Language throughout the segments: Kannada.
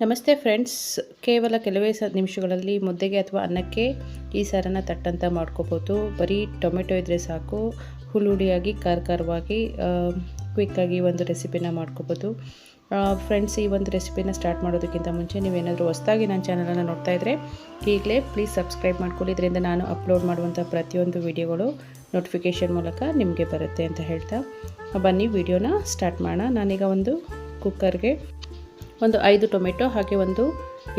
ನಮಸ್ತೆ ಫ್ರೆಂಡ್ಸ್. ಕೇವಲ ಕೆಲವೇ ಸ ನಿಮಿಷಗಳಲ್ಲಿ ಮುದ್ದೆಗೆ ಅಥವಾ ಅನ್ನಕ್ಕೆ ಈ ಸಾರನ್ನು ತಟ್ಟಂತ ಮಾಡ್ಕೋಬೋದು. ಬರೀ ಟೊಮೆಟೊ ಇದ್ದರೆ ಸಾಕು. ಹುಳುಡಿಯಾಗಿ ಖಾರ ಖಾರವಾಗಿ ಕ್ವಿಕ್ಕಾಗಿ ಒಂದು ರೆಸಿಪಿನ ಮಾಡ್ಕೋಬೋದು. ಫ್ರೆಂಡ್ಸ್, ಈ ಒಂದು ರೆಸಿಪಿನ ಸ್ಟಾರ್ಟ್ ಮಾಡೋದಕ್ಕಿಂತ ಮುಂಚೆ ನೀವೇನಾದರೂ ಹೊಸದಾಗಿ ನನ್ನ ಚಾನಲನ್ನು ನೋಡ್ತಾ ಇದ್ದರೆ ಈಗಲೇ ಪ್ಲೀಸ್ ಸಬ್ಸ್ಕ್ರೈಬ್ ಮಾಡ್ಕೊಳ್ಳಿ. ಇದರಿಂದ ನಾನು ಅಪ್ಲೋಡ್ ಮಾಡುವಂಥ ಪ್ರತಿಯೊಂದು ವಿಡಿಯೋಗಳು ನೋಟಿಫಿಕೇಷನ್ ಮೂಲಕ ನಿಮಗೆ ಬರುತ್ತೆ ಅಂತ ಹೇಳ್ತಾ. ಬನ್ನಿ ವಿಡಿಯೋನ ಸ್ಟಾರ್ಟ್ ಮಾಡೋಣ. ನಾನೀಗ ಒಂದು ಕುಕ್ಕರ್ಗೆ ಒಂದು ಐದು ಟೊಮೆಟೊ ಹಾಗೆ ಒಂದು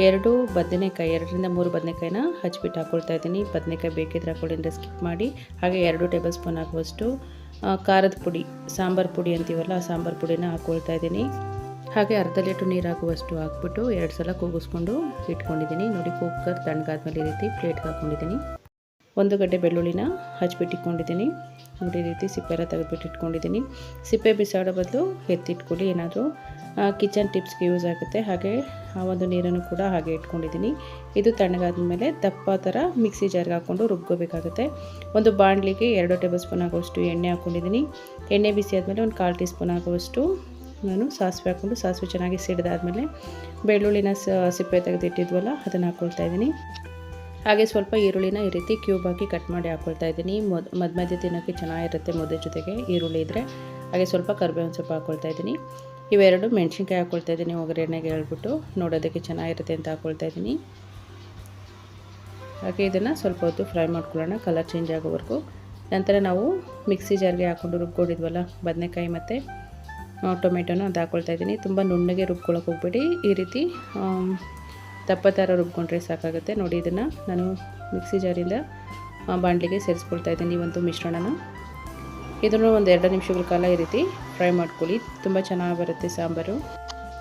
ಎರಡು ಬದನೆಕಾಯಿ, ಎರಡರಿಂದ ಮೂರು ಬದನೆಕಾಯಿನ ಹಚ್ಬಿಟ್ಟು ಹಾಕ್ಕೊಳ್ತಾ ಇದ್ದೀನಿ. ಬದನೆಕಾಯಿ ಬೇಕಿದ್ರೆ ಹಾಕೊಳ್ಳಿ ಸ್ಕಿಪ್ ಮಾಡಿ. ಹಾಗೆ ಎರಡು ಟೇಬಲ್ ಸ್ಪೂನ್ ಹಾಕುವಷ್ಟು ಖಾರದ ಪುಡಿ, ಸಾಂಬಾರು ಪುಡಿ ಅಂತೀವಲ್ಲ, ಆ ಸಾಂಬಾರು ಪುಡಿನ ಹಾಕ್ಕೊಳ್ತಾ ಇದ್ದೀನಿ. ಹಾಗೆ ಅರ್ಧ ಲೀಟ್ರ್ ನೀರು ಹಾಕುವಷ್ಟು ಹಾಕ್ಬಿಟ್ಟು ಎರಡು ಸಲ ಕೂಗಿಸ್ಕೊಂಡು ಇಟ್ಕೊಂಡಿದ್ದೀನಿ. ನೋಡಿ, ಕುಕ್ಕರ್ ತಣ್ಣಗಾದ್ಮೇಲೆ ಈ ರೀತಿ ಪ್ಲೇಟ್ಗೆ ಹಾಕ್ಕೊಂಡಿದ್ದೀನಿ ಒಂದು ಗಡ್ಡೆ ಬೆಳ್ಳುಳ್ಳಿನ ಹಚ್ಬಿಟ್ಟು ಇಟ್ಕೊಂಡಿದ್ದೀನಿ ನೋಡಿ ರೀತಿ ಸಿಪ್ಪೆ ಎಲ್ಲ ತೆಗೆದ್ಬಿಟ್ಟು ಇಟ್ಕೊಂಡಿದ್ದೀನಿ ಸಿಪ್ಪೆ ಬಿಸಾಡೋ ಬದಲು ಎತ್ತಿಟ್ಕೊಳ್ಳಿ, ಏನಾದರೂ ಕಿಚನ್ ಟಿಪ್ಸ್ಗೆ ಯೂಸ್ ಆಗುತ್ತೆ. ಹಾಗೆ, ಆ, ಒಂದು ನೀರನ್ನು ಕೂಡ ಹಾಗೆ ಇಟ್ಕೊಂಡಿದ್ದೀನಿ. ಇದು ತಣ್ಣಗಾದ ಮೇಲೆ ದಪ್ಪ ಥರ ಮಿಕ್ಸಿ ಜಾರ್ಗೆ ಹಾಕ್ಕೊಂಡು ರುಬ್ಕೋಬೇಕಾಗುತ್ತೆ. ಒಂದು ಬಾಣಲಿಗೆ ಎರಡು ಟೇಬಲ್ ಸ್ಪೂನ್ ಆಗುವಷ್ಟು ಎಣ್ಣೆ ಹಾಕ್ಕೊಂಡಿದ್ದೀನಿ. ಎಣ್ಣೆ ಬಿಸಿ ಆದಮೇಲೆ ಒಂದು ಕಾಲು ಟೀ ಸ್ಪೂನ್ ಆಗುವಷ್ಟು ನಾನು ಸಾಸಿವೆ ಹಾಕ್ಕೊಂಡು, ಸಾಸಿವೆ ಚೆನ್ನಾಗಿ ಸಿಡಿದಾದ್ಮೇಲೆ ಬೆಳ್ಳುಳ್ಳಿನ ಸಿಪ್ಪೆ ತೆಗೆದಿಟ್ಟಿದ್ವಲ್ಲ, ಅದನ್ನು ಹಾಕ್ಕೊಳ್ತಾ ಇದ್ದೀನಿ. ಹಾಗೆ ಸ್ವಲ್ಪ ಈರುಳ್ಳಿನ ಈ ರೀತಿ ಕ್ಯೂಬ್ ಹಾಕಿ ಕಟ್ ಮಾಡಿ ಹಾಕ್ಕೊಳ್ತಾ ಇದ್ದೀನಿ. ಮೊದ್ ಮಧ್ಯ ಮಧ್ಯೆ ತಿನ್ನೋಕ್ಕೆ ಚೆನ್ನಾಗಿರುತ್ತೆ ಮುದ್ದೆ ಜೊತೆಗೆ ಈರುಳ್ಳಿ ಇದ್ದರೆ ಹಾಗೆ ಸ್ವಲ್ಪ ಕರ್ಬೇವಿನ ಸೊಪ್ಪು ಹಾಕ್ಕೊಳ್ತಾ ಇದ್ದೀನಿ. ಇವೆರಡು ಮೆಣಸಿನ್ಕಾಯಿ ಹಾಕ್ಕೊಳ್ತಾ ಇದ್ದೀನಿ, ಒಗ್ಗರಣೆಗೆ ಹೇಳ್ಬಿಟ್ಟು. ನೋಡೋದಕ್ಕೆ ಚೆನ್ನಾಗಿರುತ್ತೆ ಅಂತ ಹಾಕ್ಕೊಳ್ತಾ ಇದ್ದೀನಿ. ಹಾಗೆ ಇದನ್ನು ಸ್ವಲ್ಪ ಹೊತ್ತು ಫ್ರೈ ಮಾಡ್ಕೊಳ್ಳೋಣ ಕಲರ್ ಚೇಂಜ್ ಆಗೋವರೆಗೂ. ನಂತರ ನಾವು ಮಿಕ್ಸಿ ಜಾರ್ಗೆ ಹಾಕ್ಕೊಂಡು ರುಬ್ಕೊಂಡಿದ್ವಲ್ಲ, ಬದನೆಕಾಯಿ ಮತ್ತು ಟೊಮೆಟೊನೂ ಅದು ಹಾಕ್ಕೊಳ್ತಾ ಇದ್ದೀನಿ. ತುಂಬ ನುಣ್ಣಗೆ ರುಬ್ಕೊಳ್ಳೋಕೆ ಹೋಗ್ಬೇಡಿ. ಈ ರೀತಿ ದಪ್ಪ ಥರ ರುಬ್ಕೊಂಡ್ರೆ ಸಾಕಾಗುತ್ತೆ. ನೋಡಿ ಇದನ್ನು ನಾನು ಮಿಕ್ಸಿ ಜಾರಿಂದ ಬಾಣಲಿಗೆ ಸೇರಿಸ್ಕೊಳ್ತಾ ಇದ್ದೀನಿ ಒಂದು ಮಿಶ್ರಣನ. ಇದನ್ನು ಒಂದು ಎರಡು ನಿಮಿಷಗಳ ಕಾಲ ಈ ರೀತಿ ಫ್ರೈ ಮಾಡ್ಕೊಳ್ಳಿ. ತುಂಬ ಚೆನ್ನಾಗಿ ಬರುತ್ತೆ ಸಾಂಬಾರು.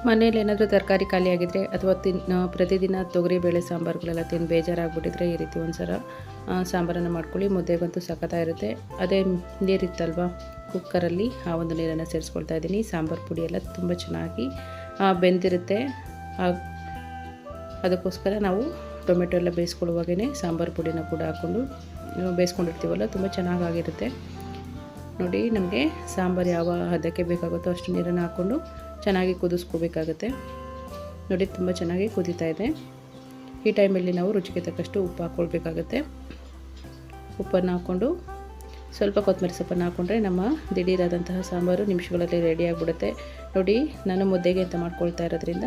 ಮನೇಲಿ ಏನಾದರೂ ತರಕಾರಿ ಖಾಲಿಯಾಗಿದ್ದರೆ ಅಥವಾ ತಿನ್ ಪ್ರತಿದಿನ ತೊಗರಿಬೇಳೆ ಸಾಂಬಾರುಗಳೆಲ್ಲ ತಿಂದು ಬೇಜಾರಾಗ್ಬಿಟ್ಟಿದ್ರೆ ಈ ರೀತಿ ಒಂದು ಸಲ ಸಾಂಬಾರನ್ನು ಮಾಡ್ಕೊಳ್ಳಿ. ಮುದ್ದೆಗಂತೂ ಸಖತ್ತಾಗಿರುತ್ತೆ ಅದೇ ನೀರಿತ್ತಲ್ವ ಕುಕ್ಕರಲ್ಲಿ ಆ ಒಂದು ನೀರನ್ನು ಸೇರಿಸ್ಕೊಳ್ತಾ ಇದ್ದೀನಿ. ಸಾಂಬಾರು ಪುಡಿ ಎಲ್ಲ ತುಂಬ ಚೆನ್ನಾಗಿ ಬೆಂದಿರುತ್ತೆ. ಅದಕ್ಕೋಸ್ಕರ ನಾವು ಟೊಮೆಟೊ ಎಲ್ಲ ಬೇಯಿಸ್ಕೊಳ್ಳುವಾಗೇ ಸಾಂಬಾರು ಪುಡಿನ ಕೂಡ ಹಾಕ್ಕೊಂಡು ಬೇಯಿಸ್ಕೊಂಡಿರ್ತೀವಲ್ಲ, ತುಂಬ ಚೆನ್ನಾಗಾಗಿರುತ್ತೆ. ನೋಡಿ, ನಮಗೆ ಸಾಂಬಾರು ಯಾವ ಹದಕ್ಕೆ ಬೇಕಾಗುತ್ತೋ ಅಷ್ಟು ನೀರನ್ನು ಹಾಕ್ಕೊಂಡು ಚೆನ್ನಾಗಿ ಕುದಿಸ್ಕೋಬೇಕಾಗುತ್ತೆ. ನೋಡಿ, ತುಂಬ ಚೆನ್ನಾಗಿ ಕುದೀತಾ ಇದೆ. ಈ ಟೈಮಲ್ಲಿ ನಾವು ರುಚಿಗೆ ತಕ್ಕಷ್ಟು ಉಪ್ಪು ಹಾಕ್ಕೊಳ್ಬೇಕಾಗುತ್ತೆ. ಉಪ್ಪನ್ನು ಹಾಕ್ಕೊಂಡು, ಸ್ವಲ್ಪ ಕೊತ್ತಂಬರಿ ಸೊಪ್ಪನ್ನು ಹಾಕ್ಕೊಂಡ್ರೆ ನಮ್ಮ ದಿಢೀರಾದಂತಹ ಸಾಂಬಾರು ನಿಮಿಷಗಳಲ್ಲಿ ರೆಡಿ ಆಗಿಬಿಡುತ್ತೆ. ನೋಡಿ, ನಾನು ಮುದ್ದೆಗೆ ಅಂತ ಮಾಡ್ಕೊಳ್ತಾ ಇರೋದ್ರಿಂದ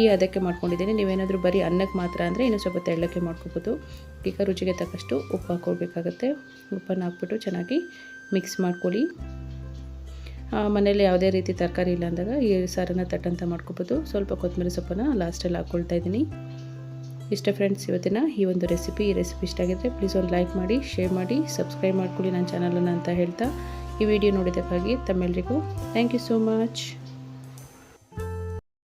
ಈ ಅದಕ್ಕೆ ಮಾಡ್ಕೊಂಡಿದ್ದೀನಿ. ನೀವೇನಾದರೂ ಬರೀ ಅನ್ನಕ್ಕೆ ಮಾತ್ರ ಅಂದರೆ ಇನ್ನೂ ಸ್ವಲ್ಪ ತೆಳ್ಳಕ್ಕೆ ಮಾಡ್ಕೋಬೋದು. ಈಗ ರುಚಿಗೆ ತಕ್ಕಷ್ಟು ಉಪ್ಪು ಹಾಕ್ಕೊಳ್ಬೇಕಾಗತ್ತೆ ಉಪ್ಪನ್ನು ಹಾಕ್ಬಿಟ್ಟು ಚೆನ್ನಾಗಿ ಮಿಕ್ಸ್ ಮಾಡ್ಕೊಳ್ಳಿ. ಮನೇಲಿ ಯಾವುದೇ ರೀತಿ ತರಕಾರಿ ಇಲ್ಲ ಅಂದಾಗ ಈ ಸಾರನ್ನು ತಟ್ಟಂತ ಮಾಡ್ಕೋಬೋದು. ಸ್ವಲ್ಪ ಕೊತ್ತಂಬರಿ ಸೊಪ್ಪನ್ನು ಲಾಸ್ಟಲ್ಲಿ ಹಾಕ್ಕೊಳ್ತಾ ಇದ್ದೀನಿ. ಇಷ್ಟ ಫ್ರೆಂಡ್ಸ್ ಇವತ್ತಿನ ಈ ಒಂದು ರೆಸಿಪಿ ಈ ರೆಸಿಪಿ ಇಷ್ಟ ಆಗಿದ್ದರೆ ಪ್ಲೀಸ್ ಒಂದು ಲೈಕ್ ಮಾಡಿ ಶೇರ್ ಮಾಡಿ ಸಬ್ಸ್ಕ್ರೈಬ್ ಮಾಡ್ಕೊಳ್ಳಿ ನನ್ನ ಚಾನಲನ್ನು ಅಂತ ಹೇಳ್ತಾ ಈ ವಿಡಿಯೋ ನೋಡಿದ್ದಕ್ಕಾಗಿ ತಮ್ಮೆಲ್ಲರಿಗೂ ಥ್ಯಾಂಕ್ ಯು ಸೋ ಮಚ್